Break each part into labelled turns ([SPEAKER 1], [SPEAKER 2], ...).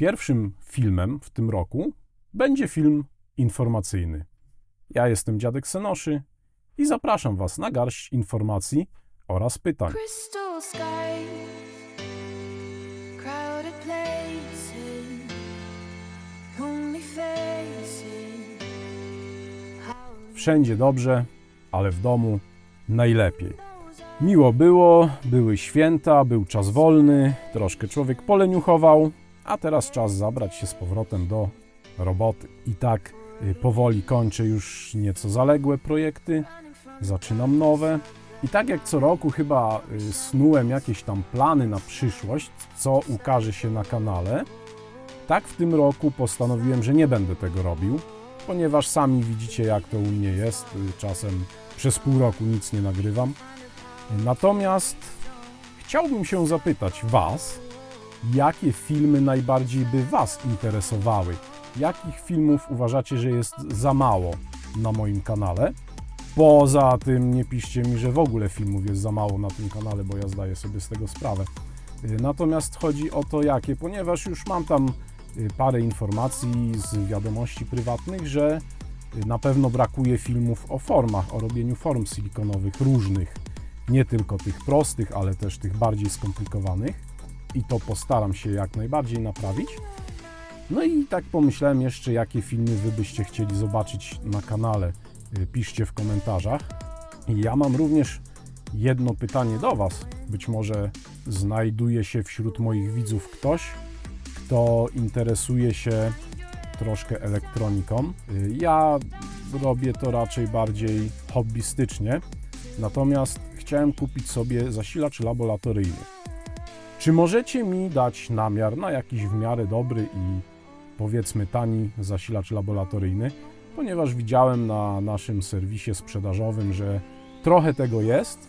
[SPEAKER 1] Pierwszym filmem w tym roku będzie film informacyjny. Ja jestem Dziadek Senoszy i zapraszam Was na garść informacji oraz pytań. Wszędzie dobrze, ale w domu najlepiej. Miło było, były święta, był czas wolny, troszkę człowiek poleniuchował, a teraz czas zabrać się z powrotem do roboty. I tak y, powoli kończę już nieco zaległe projekty, zaczynam nowe. I tak jak co roku chyba y, snułem jakieś tam plany na przyszłość, co ukaże się na kanale, tak w tym roku postanowiłem, że nie będę tego robił, ponieważ sami widzicie jak to u mnie jest. Y, Czasem przez pół roku nic nie nagrywam. Natomiast chciałbym się zapytać Was, jakie filmy najbardziej by Was interesowały? Jakich filmów uważacie, że jest za mało na moim kanale? Poza tym nie piszcie mi, że w ogóle filmów jest za mało na tym kanale, bo ja zdaję sobie z tego sprawę. Y, Natomiast chodzi o to jakie, ponieważ już mam tam y, parę informacji z wiadomości prywatnych, że y, na pewno brakuje filmów o formach, o robieniu form silikonowych różnych, nie tylko tych prostych, ale też tych bardziej skomplikowanych i to postaram się jak najbardziej naprawić. No i tak pomyślałem jeszcze, jakie filmy Wy byście chcieli zobaczyć na kanale. Y, Piszcie w komentarzach. Ja mam również jedno pytanie do Was. Być może znajduje się wśród moich widzów ktoś, kto interesuje się troszkę elektroniką. Y, Ja robię to raczej bardziej hobbystycznie, natomiast chciałem kupić sobie zasilacz laboratoryjny. Czy możecie mi dać namiar na jakiś w miarę dobry i powiedzmy tani zasilacz laboratoryjny? Ponieważ widziałem na naszym serwisie sprzedażowym, że trochę tego jest,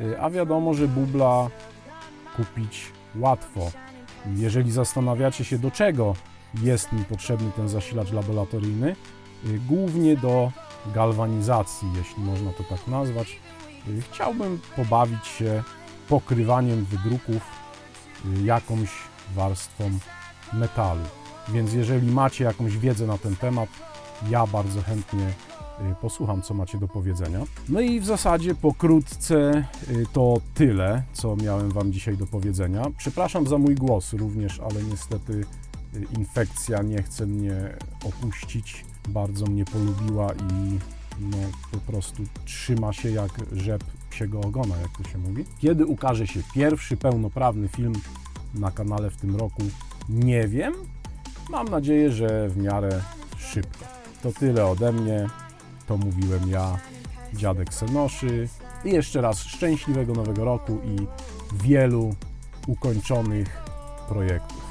[SPEAKER 1] y, a wiadomo, że bubla kupić łatwo. Jeżeli zastanawiacie się, do czego jest mi potrzebny ten zasilacz laboratoryjny, y, głównie do galwanizacji, jeśli można to tak nazwać. Y, Chciałbym pobawić się pokrywaniem wydruków jakąś warstwą metalu. Więc jeżeli macie jakąś wiedzę na ten temat, ja bardzo chętnie y, posłucham, co macie do powiedzenia. No i w zasadzie pokrótce y, to tyle, co miałem Wam dzisiaj do powiedzenia. Przepraszam za mój głos również, ale niestety y, infekcja nie chce mnie opuścić. Bardzo mnie polubiła i no, po prostu trzyma się jak rzep psiego ogona, jak to się mówi. Kiedy ukaże się pierwszy pełnoprawny film na kanale w tym roku, nie wiem. Mam nadzieję, że w miarę szybko. To tyle ode mnie. To mówiłem ja, dziadek Senoszy. I jeszcze raz szczęśliwego nowego roku i wielu ukończonych projektów.